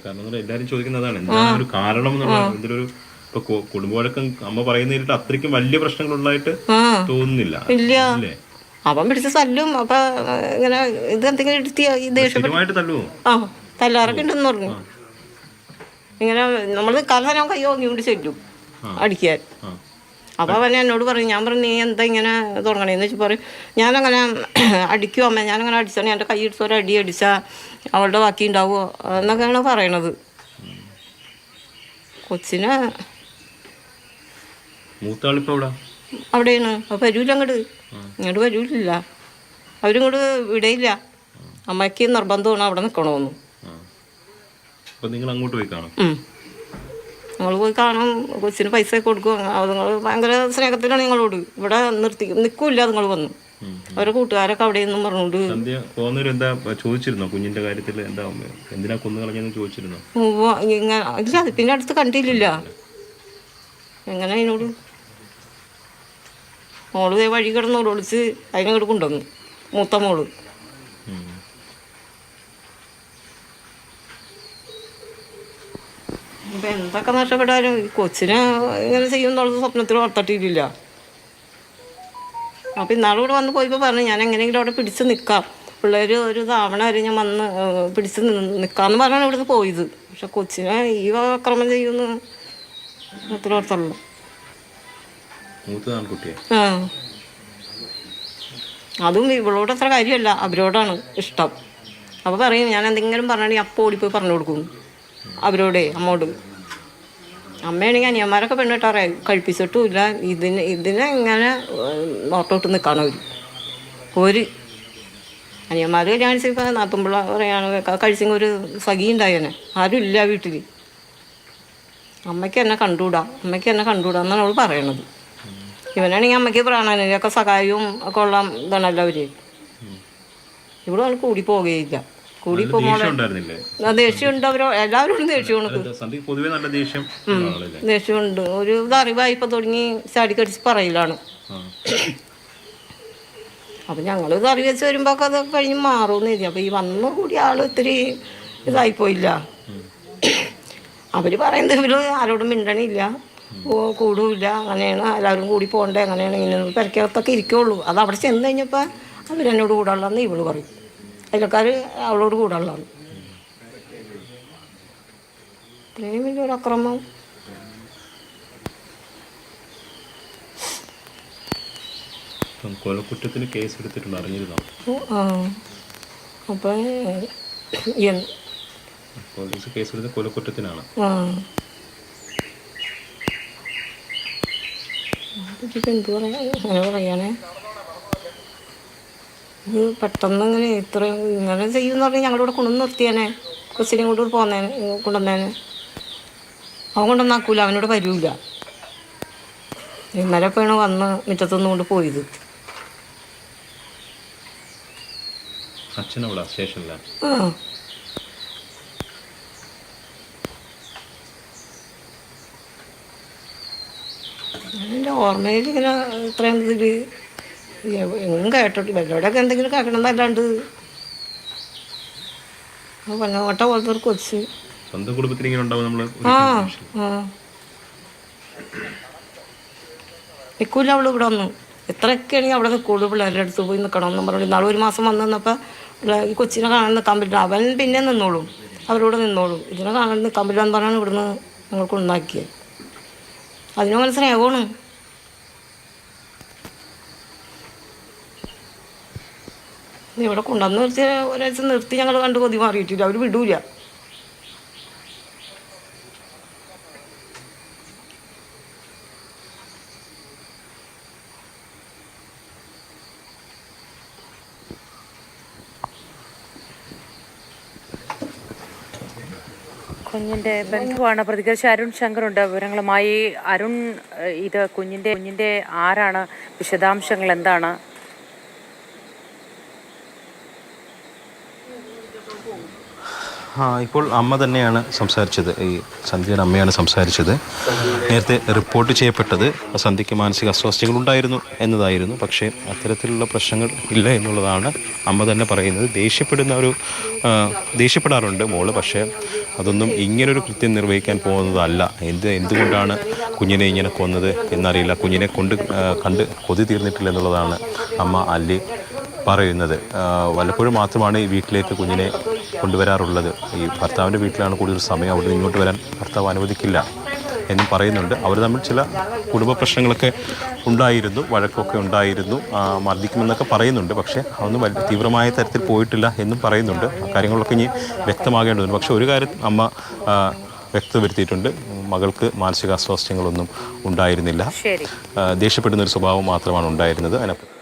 കാരണം എന്ന് പറഞ്ഞാൽ എല്ലാരും ചോദിക്കുന്നതാണ് എന്താണ് ഒരു കാരണം എന്നുള്ളത് എന്തൊരു ഇപ്പൊ കു- കുടുംബവഴക്കം അമ്മ പറയുന്ന അത്രയ്ക്കും വലിയ പ്രശ്നങ്ങൾ ഉണ്ടായിട്ട് തോന്നുന്നില്ല. അല്ലേ അവൻ പിടിച്ച് തല്ലും അപ്പൊ ഇങ്ങനെ ഇത് എന്തെങ്കിലും എടുത്തി ഈ ദേഷ്യം സ്ഥിരമായിട്ട് തല്ലുവോ? ആ തല്ലാറൊക്കെ ഉണ്ടെന്ന് പറഞ്ഞു. ഇങ്ങനെ നമ്മൾ കലഹനം കയ്യോ ഇങ്ങോട്ട് ചെല്ലും. അടിക്കാൻ. അപ്പോൾ അവൻ എന്നോട് പറയും ഞാൻ പറഞ്ഞു നീ എന്താ ഇങ്ങനെ തുടങ്ങണേന്ന് വെച്ച് പറയും. ഞാനങ്ങനെ അടിക്കും അമ്മ ഞാനങ്ങനെ അടിച്ചാൽ എന്റെ കൈ എടുത്ത് ഒരു അടി അടിച്ചാൽ അവളുടെ ബാക്കി ഉണ്ടാവുമോ എന്നൊക്കെയാണ് പറയണത്. കൊച്ചിനെ അവിടെയാണ്. അപ്പോൾ വരൂല അങ്ങോട്ട് ഇങ്ങോട്ട് വരൂലില്ല. അവരിങ്ങോട്ട് വിടയില്ല. അമ്മയ്ക്ക് നിർബന്ധമാണ് അവിടെ നിൽക്കണമെന്ന് നിങ്ങൾ അങ്ങോട്ട് പോയി കാണും. ഞങ്ങൾ പോയി കാണും. കൊച്ചിന് പൈസ കൊടുക്കും. അതുങ്ങൾ ഭയങ്കര സ്നേഹത്തിലാണ് നിങ്ങളോട്. ഇവിടെ നിർത്തി നിൽക്കില്ല അതുങ്ങൾ വന്നു. അവരുടെ കൂട്ടുകാരൊക്കെ അവിടെ നിന്നും പറഞ്ഞുകൊണ്ട് എന്താ ചോദിച്ചിരുന്നോ? കുഞ്ഞിന്റെ കാര്യത്തിൽ എന്താ എന്തിനാ കൊന്നു കളഞ്ഞെന്ന് ചോദിച്ചിരുന്നോ? ഇങ്ങനെ ഇല്ല പിന്നെ അടുത്ത് കണ്ടില്ല എങ്ങനെ അതിനോട്? മോൾ വഴി കിടന്നോട് ഒളിച്ച് അതിനെ കൊണ്ടുവന്നു. മൂത്ത മോൾ. ഇപ്പം എന്തൊക്കെ നഷ്ടപ്പെട്ടാലും ഈ കൊച്ചിനെ ഇങ്ങനെ ചെയ്യുന്നുള്ളത് സ്വപ്നത്തിൽ ഓർത്തിട്ടില്ല അപ്പം ഇന്നാളുകൂടെ വന്ന് പോയപ്പോൾ പറഞ്ഞു ഞാൻ എങ്ങനെയെങ്കിലും അവിടെ പിടിച്ച് നിൽക്കാം പിള്ളേർ ഒരു തവണ വരെ ഞാൻ വന്ന് പിടിച്ച് നിൽക്കാമെന്ന് പറഞ്ഞാണ് ഇവിടുന്ന് പോയത്. പക്ഷെ കൊച്ചിനെ ഈ ആക്രമം ചെയ്യുമെന്ന് അത്ര ഓർത്തുള്ളൂ ആ. അതും ഇവളോട് അത്ര കാര്യമല്ല. അവരോടാണ് ഇഷ്ടം. അപ്പോൾ പറയും ഞാൻ എന്തെങ്കിലും പറഞ്ഞാണെങ്കിൽ അപ്പോൾ ഓടിപ്പോയി പറഞ്ഞു കൊടുക്കും. അവരോടേ അമ്മോടും. അമ്മയാണെങ്കിൽ അനിയന്മാരൊക്കെ പെണ്ണിട്ടാറേ കഴിപ്പിച്ചിട്ടുമില്ല. ഇതിന് ഇതിനെ ഇങ്ങനെ ഓട്ടോട്ട് നിൽക്കണം അവർ ഒരു അനിയന്മാർ കല്യാണിച്ചപ്പോൾ നാത്തുമ്പിള്ള പറയാണ് കഴിച്ചെങ്കിൽ ഒരു സഖി ഉണ്ടായേനെ ആരും ഇല്ല വീട്ടിൽ അമ്മയ്ക്ക് എന്നെ കണ്ടുകൂടാ. അമ്മയ്ക്ക് എന്നെ കണ്ടുകൂടാ എന്നാണ് അവൾ പറയണത്. ഇവനാണെങ്കിൽ അമ്മയ്ക്ക് പ്രാണനൊക്കെ സഹായവും ഒക്കെ ഉള്ള ഇതാണല്ലോ അവർ ഇവിടെ അവൾ കൂടി പോകുകയില്ല കൂടി നല്ല പോകുമ്പോൾ ദേഷ്യം ഉണ്ടായിരുന്നില്ലേ ദേഷ്യമുണ്ട്. അവരോ എല്ലാവരോടും ദേഷ്യമാണ് പൊതുവെ നല്ല ദേഷ്യം ദേഷ്യമുണ്ട്. ഒരു ഇത് ഇപ്പൊ തുടങ്ങി ചാടിക്കടിച്ച് പറയലാണ്. അപ്പം ഞങ്ങൾ ഇത് അറിവ് വെച്ച് വരുമ്പോൾ അത് കഴിഞ്ഞ് മാറുമെന്ന് അപ്പൊ അപ്പോൾ ഈ വന്നു കൂടി ആൾ ഇത്തിരി ഇതായിപ്പോയില്ല അവർ പറയുന്നത് ഇവർ ആരോടും മിണ്ടണില്ല. കൂടുമില്ല. അങ്ങനെയാണ് എല്ലാവരും കൂടി പോകണ്ടേ അങ്ങനെയാണ് ഇങ്ങനെ തിരക്കകത്തൊക്കെ ഇരിക്കുള്ളൂ. അത് അവിടെ ചെന്ന് കഴിഞ്ഞപ്പോൾ അവരെന്നോട് കൂടാനുള്ളതെന്ന് ഇവൾ പറയും. അയൽക്കാർ അവളോട് കൂടെ ഉള്ളതാണ്. ഇത്രയും വലിയൊരു അക്രമം. കൊലക്കുറ്റത്തിന് കേസ് എടുത്തിട്ടുണ്ട് അറിഞ്ഞിരുന്നോ അപ്പോൾ പോലീസ് കേസ് എടുത്ത കൊലക്കുറ്റത്തിനാണ് എന്ത് പറയാ അങ്ങനെ പറയാനേ? ഇത് പെട്ടെന്ന് ഇങ്ങനെ ഇത്രയും ഇങ്ങനെ ചെയ്യുമെന്ന് പറഞ്ഞാൽ ഞങ്ങളുടെ കൊണ്ടു നിർത്തിയേനെ. കൊച്ചിനെ കൊണ്ട് പോന്നേനെ കൊണ്ടുവന്നേനെ. അവൻ കൊണ്ടുവന്നാക്കൂല അവനോട് വരൂല. ഇന്നലെ പോയാണ് വന്ന് മുറ്റത്തുനിന്ന് കൊണ്ട് പോയത്. അച്ഛനവിടെ ആ. എന്റെ ഓർമ്മയിൽ ഇങ്ങനെ ഇത്രയും ഇതിൽ എങ്ങും കേട്ടോട്ടി വല്ലവിടെയൊക്കെ എന്തെങ്കിലും കേൾക്കണം എന്നല്ലാണ്ട്. പൊന്നോട്ട പോലത്തെ ഒരു കൊച്ച്. സ്വന്തം കുടുംബത്തിൽ ഇങ്ങനെ ഉണ്ടാവും നമ്മൾ ആ ആ. നിൽക്കൂല അവൾ ഇവിടെ വന്നു എത്രയൊക്കെയാണെങ്കിൽ അവിടെ നിൽക്കുള്ളൂ പിള്ളേരുടെ അടുത്ത് പോയി നിൽക്കണം എന്നും പറഞ്ഞു. നാളെ ഒരു മാസം വന്ന് നിന്നപ്പോൾ ഈ കൊച്ചിനെ കാണാൻ നിൽക്കാൻ പറ്റില്ല. അവൻ പിന്നെ നിന്നോളും. അവരോട് നിന്നോളും. ഇതിനെ കാണാൻ നിൽക്കാൻ പറ്റില്ല എന്ന് പറഞ്ഞാണ് ഇവിടുന്ന് ഞങ്ങൾക്ക് ഉണ്ടാക്കിയത്. അതിനും അങ്ങനെ ഇവിടെ കൊണ്ടുവന്ന് നിർത്തി ഒരാഴ്ച നിർത്തി ഞങ്ങൾ കണ്ട് കൊതി മാറിയിട്ടില്ല. അവർ വിടൂല. കുഞ്ഞിന്റെ ബന്ധുവാണ്. പ്രതികരിച്ച അരുൺ ശങ്കറുണ്ട് വിവരങ്ങളുമായി അരുൺ ഇത് കുഞ്ഞിന്റെ കുഞ്ഞിന്റെ ആരാണ്? വിശദാംശങ്ങൾ എന്താണ്? ഇപ്പോൾ അമ്മ തന്നെയാണ് സംസാരിച്ചത്. ഈ സന്ധ്യയുടെ അമ്മയാണ് സംസാരിച്ചത്. നേരത്തെ റിപ്പോർട്ട് ചെയ്യപ്പെട്ടത് സന്ധ്യയ്ക്ക് മാനസിക അസ്വാസ്ഥ്യങ്ങൾ ഉണ്ടായിരുന്നു എന്നതായിരുന്നു. പക്ഷേ അത്തരത്തിലുള്ള പ്രശ്നങ്ങൾ ഇല്ല എന്നുള്ളതാണ് അമ്മ തന്നെ പറയുന്നത്. ദേഷ്യപ്പെടുന്ന ഒരു ആ, ദേഷ്യപ്പെടാറുണ്ട് മോൾ. പക്ഷേ അതൊന്നും ഇങ്ങനൊരു കൃത്യം നിർവഹിക്കാൻ പോകുന്നതല്ല. എന്ത് എന്തുകൊണ്ടാണ് കുഞ്ഞിനെ ഇങ്ങനെ കൊന്നത് എന്നറിയില്ല. കുഞ്ഞിനെ കൊണ്ട് ആ, കണ്ട് കൊതി തീർന്നിട്ടില്ല എന്നുള്ളതാണ് അമ്മ അല്ലി പറയുന്നത്. ആ, വല്ലപ്പോഴും മാത്രമാണ് ഈ വീട്ടിലേക്ക് കുഞ്ഞിനെ കൊണ്ടുവരാറുള്ളത്. ഈ ഭർത്താവിന്റെ വീട്ടിലാണ് കൂടുതൽ സമയം അവിടെ ഇങ്ങോട്ട് വരാൻ ഭർത്താവ് അനുവദിക്കില്ല എന്നും പറയുന്നുണ്ട്. അവർ തമ്മിൽ ചില കുടുംബ പ്രശ്നങ്ങളൊക്കെ ഉണ്ടായിരുന്നു വഴക്കൊക്കെ ഉണ്ടായിരുന്നു മർദ്ദിക്കുമെന്നൊക്കെ പറയുന്നുണ്ട്. പക്ഷേ അതൊന്നും വലിയ തീവ്രമായ തരത്തിൽ പോയിട്ടില്ല എന്നും പറയുന്നുണ്ട്. കാര്യങ്ങളൊക്കെ ഇനി വ്യക്തമാകേണ്ടതുണ്ട്. പക്ഷേ ഒരു കാര്യം അമ്മ വ്യക്തപ്പെടുത്തിയിട്ടുണ്ട് മകൾക്ക് മാനസികാസ്വാസ്ഥ്യങ്ങളൊന്നും ഉണ്ടായിരുന്നില്ല. ദേഷ്യപ്പെടുന്ന ഒരു സ്വഭാവം മാത്രമാണ് ഉണ്ടായിരുന്നത്. അതിനപ്പുറം